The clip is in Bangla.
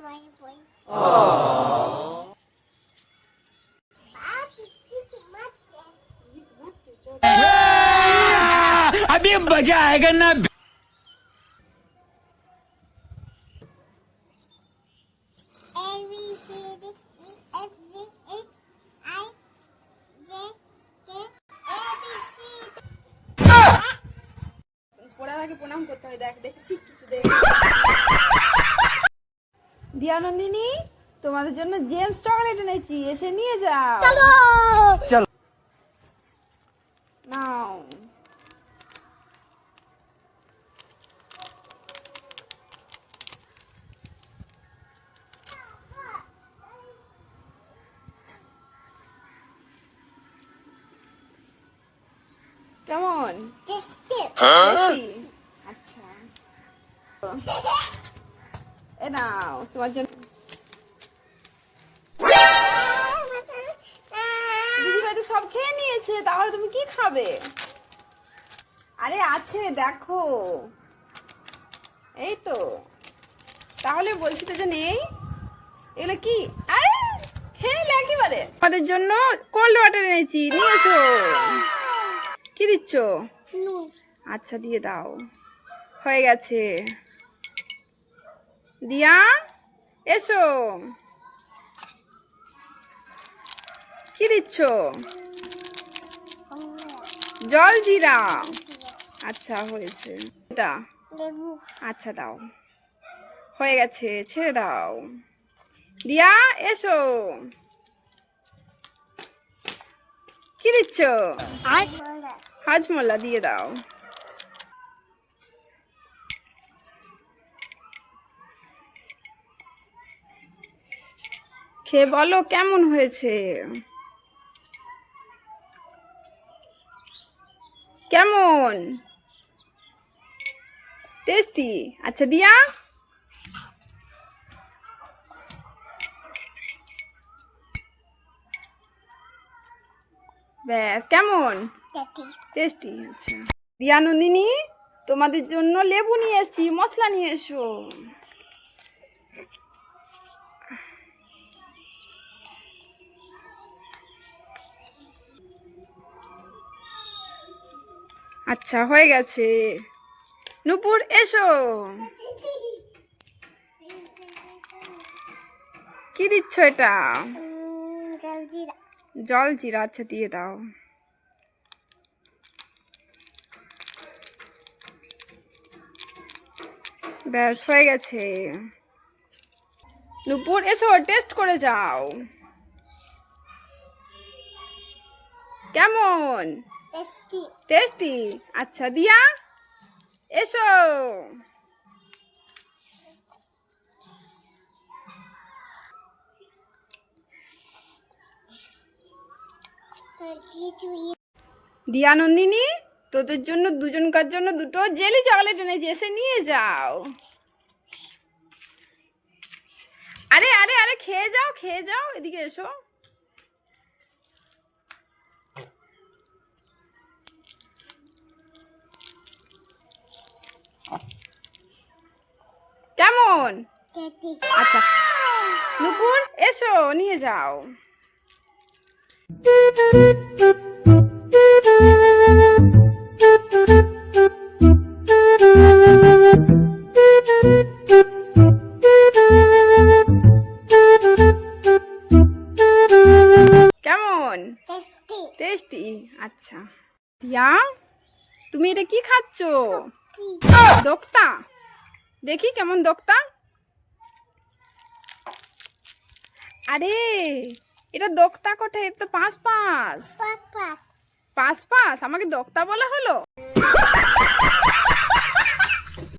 my boy. Aww. अभी मजा आएगा ना পড়ার আগে প্রণাম করতে হয় দেখ দেখেছি কিছু দিয়ানন্দিনী তোমাদের জন্য জেমস চকলেট এনেছি এসে নিয়ে যাও। নাও। কেমন? Just tip. আচ্ছা। এ নাও তোমার জন্য। দিদি ভাই তো সব খেয়ে নিয়েছে তাহলে তুমি কি খাবে? আরে আছে দেখো। এই তো। তাহলে বলছি তো যে নেই। এগুলো কি? আরে খেয়ে নিলে একেবারে। আমাদের জন্য কোল্ড ওয়াটার এনেছি নিয়ে এসো কি দিচ্ছ? আচ্ছা দিয়ে দাও। হয়ে গেছে। দিয়া এসো। কি দিচ্ছ? জল জিরা। আচ্ছা হয়েছে। এটা। আচ্ছা দাও। হয়ে গেছে ছেড়ে দাও। দিয়া এসো। কি দিচ্ছ? আর হাজমোলা দিয়ে দাও। খেয়ে বলো কেমন হয়েছে? কেমন? টেস্টি? আচ্ছা দিয়া? ব্যাস কেমন? টেস্টি। আচ্ছা। দিয়া নন্দিনী তোমাদের জন্য লেবু নিয়ে এসছি মশলা নিয়ে এসো। আচ্ছা হয়ে গেছে। নুপুর এসো। কি দিচ্ছ এটা? জল জিরা আচ্ছা দিয়ে দাও। ব্যাস হয়ে গেছে। নুপুর এসো টেস্ট করে যাও। কেমন? টেস্টি আচ্ছা দিয়া? এসো। দিয়া নন্দিনী তোদের জন্য দুজনকার জন্য দুটো জেলি চকলেট এনেছি এসে নিয়ে যাও। আরে আরে আরে খেয়ে যাও খেয়ে যাও এদিকে এসো। কেমন? আচ্ছা নুপুর এসো নিয়ে যাও। কেমন? টেস্টি টেস্টি আচ্ছা। দিয়া তুমি এটা কি খাচ্ছ? দোক্তা দেখি কেমন দোক্তা। আরে এটা দোক্তা কোঠে তো পাঁচ পাঁচ। পাঁচ পাঁচ আমাকে দোক্তা বলা হলো?